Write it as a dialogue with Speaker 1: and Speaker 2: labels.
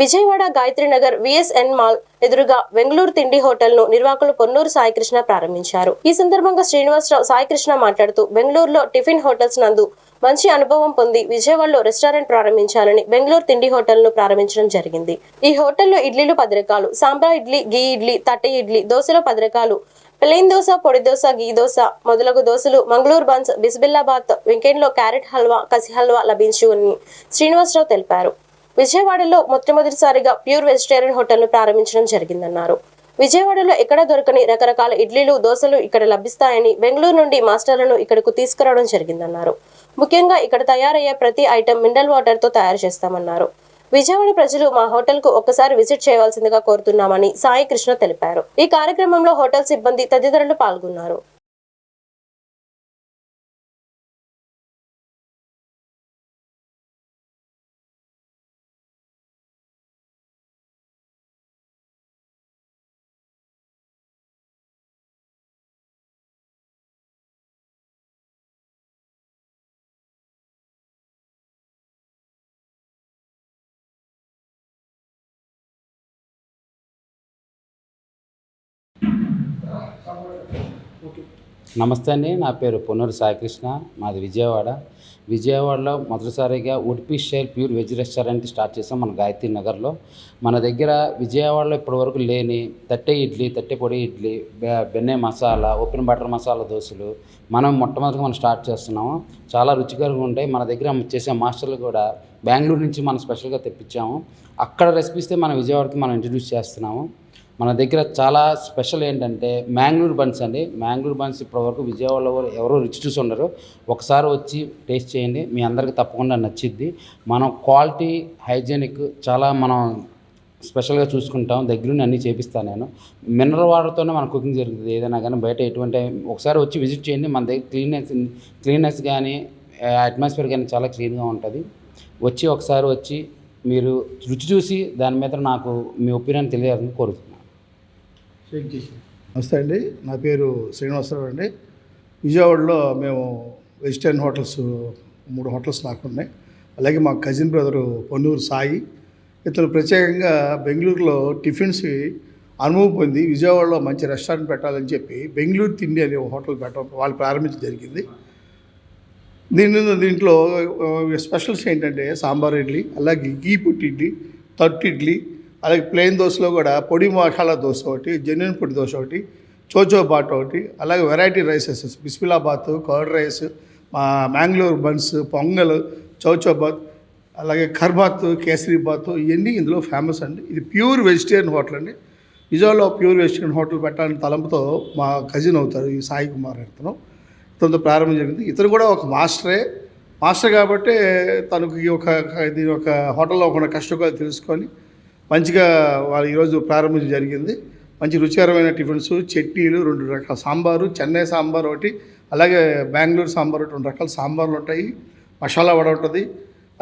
Speaker 1: Vijayawada Gayatrinagar VSN mall ఎదురుగా బెంగళూరు తిండి హోటల్ను నిర్వాహకులు పొన్నూరు సాయికృష్ణ ప్రారంభించారు. ఈ సందర్భంగా శ్రీనివాసరావు సాయికృష్ణ మాట్లాడుతూ బెంగళూరులో టిఫిన్ హోటల్స్ నందు మంచి అనుభవం పొంది విజయవాడలో రెస్టారెంట్ ప్రారంభించాలని బెంగళూరు తిండి హోటల్ను ప్రారంభించడం జరిగింది. ఈ హోటల్లో ఇడ్లీలు పది రకాలు సాంబార్ ఇడ్లీ గీ ఇడ్లీ తట్ట ఇడ్లీ దోశలో పది రకాలు ప్లెయిన్ దోశ పొడి దోశ గీ దోశ మొదలగు దోశలు మంగళూరు బన్స్ బిస్బిల్లాబాద్ వెంకెన్లో క్యారెట్ హల్వా కసి హల్వా లభించుని శ్రీనివాసరావు తెలిపారు. విజయవాడలో మొట్టమొదటిసారిగా ప్యూర్ వెజిటేరియన్ హోటల్ను ప్రారంభించడం జరిగిందన్నారు. విజయవాడలో ఎక్కడ దొరకని రకరకాల ఇడ్లీలు దోశలు ఇక్కడ లభిస్తాయని బెంగళూరు నుండి మాస్టర్లను ఇక్కడకు తీసుకురావడం జరిగిందన్నారు. ముఖ్యంగా ఇక్కడ తయారయ్యే ప్రతి ఐటెం మినరల్ వాటర్తో తయారు చేస్తామన్నారు. విజయవాడ ప్రజలు మా హోటల్కు ఒక్కసారి విజిట్ చేయవలసిందిగా కోరుతున్నామని సాయి కృష్ణ తెలిపారు. ఈ కార్యక్రమంలో హోటల్ సిబ్బంది తదితరులు పాల్గొన్నారు.
Speaker 2: నమస్తే అండి నా పేరు పొన్నూరు సాయికృష్ణ మాది విజయవాడ. విజయవాడలో మొదటిసారిగా Udupi style pure veg restaurant start చేసాం మన గాయత్రి నగర్లో. మన దగ్గర విజయవాడలో ఇప్పటివరకు లేని తట్టె ఇడ్లీ తట్టె పొడి ఇడ్లీ బెన్నె మసాలా ఓపెన్ బటర్ మసాలా దోశలు మనం మొట్టమొదటిగా మనం స్టార్ట్ చేస్తున్నాము. చాలా రుచికరంగా ఉంటాయి. మన దగ్గర చేసే మాస్టర్లు కూడా బెంగళూరు నుంచి మనం స్పెషల్గా తెప్పించాము. అక్కడ రెసిపీస్తే మన విజయవాడకి మనం ఇంట్రడ్యూస్ చేస్తున్నాము. మన దగ్గర చాలా స్పెషల్ ఏంటంటే మ్యాంగ్లూర్ బన్స్ అండి. మ్యాంగ్లూర్ బన్స్ ఇప్పటివరకు విజయవాడలో ఎవరో రుచి చూసి ఉండరు. ఒకసారి వచ్చి టేస్ట్ చేయండి. మీ అందరికి తప్పకుండా నచ్చిద్ది. మనం క్వాలిటీ హైజీనిక్ చాలా మనం స్పెషల్గా చూసుకుంటాం. దగ్గరుండి అన్నీ చేపిస్తాను నేను. మినరల్ వాటర్తోనే మన కుకింగ్ జరుగుతుంది. ఏదైనా కానీ బయట ఎటువంటి ఒకసారి వచ్చి విజిట్ చేయండి. మన దగ్గర క్లీన్నెస్ క్లీన్నెస్ కానీ అట్మాస్ఫియర్ కానీ చాలా క్లీన్గా ఉంటుంది. వచ్చి ఒకసారి వచ్చి మీరు రుచి చూసి దాని మీద నాకు మీ ఒపీనియన్ తెలియాలని కోరుతున్నాను.
Speaker 3: నమస్తే అండి. నా పేరు శ్రీనివాసరావు అండి. విజయవాడలో మేము వెజిటేరియన్ హోటల్స్ మూడు హోటల్స్ నాకు ఉన్నాయి అలాగే మా కజిన్ బ్రదరు పొన్నూరు సాయి. ఇతను ప్రత్యేకంగా బెంగళూరులో టిఫిన్స్ అనుభవం పొంది విజయవాడలో మంచి రెస్టారెంట్ పెట్టాలని చెప్పి బెంగళూరు తిండి అనే ఒక హోటల్ పెట్టడం వాళ్ళు ప్రారంభించడం జరిగింది. దీని దీంట్లో స్పెషల్స్ ఏంటంటే సాంబార్ ఇడ్లీ అలాగే గీ పుట్టి ఇడ్లీ తట్టు ఇడ్లీ అలాగే ప్లెయిన్ దోశలో కూడా పొడి మసాలా దోశ ఒకటి జెన్యున్ పొడి దోశ ఒకటి చోచో బాట్ ఒకటి అలాగే వెరైటీ రైసెస్ బిస్మిలాబాత్ కర్డ్ రైస్ మా మ్యాంగ్లూర్ బన్స్ పొంగల్ చౌచో బాత్ అలాగే ఖర్బాత్ కేసరి బాత్ ఇవన్నీ ఇందులో ఫేమస్ అండి. ఇది ప్యూర్ వెజిటేరియన్ హోటల్ అండి. విజయవాడలో ప్యూర్ వెజిటేరియన్ హోటల్ పెట్టాలని తలంపుతో మా కజిన్ అవుతారు ఈ సాయి కుమార్ ఇతను. ఇతనితో ప్రారంభం జరిగింది. ఇతను కూడా ఒక మాస్టరే. మాస్టర్ కాబట్టి తనకు ఈ ఒక దీని ఒక హోటల్లో ఒక కష్టకాలు తెలుసుకొని మంచిగా వాళ్ళు ఈరోజు ప్రారంభించడం జరిగింది. మంచి రుచికరమైన టిఫిన్స్ చట్నీలు రెండు రకాల సాంబారు చెన్నై సాంబార్ ఒకటి అలాగే బెంగళూరు సాంబార్ ఒకటి రెండు రకాల సాంబార్లు ఉంటాయి. మసాలా వడ ఉంటుంది.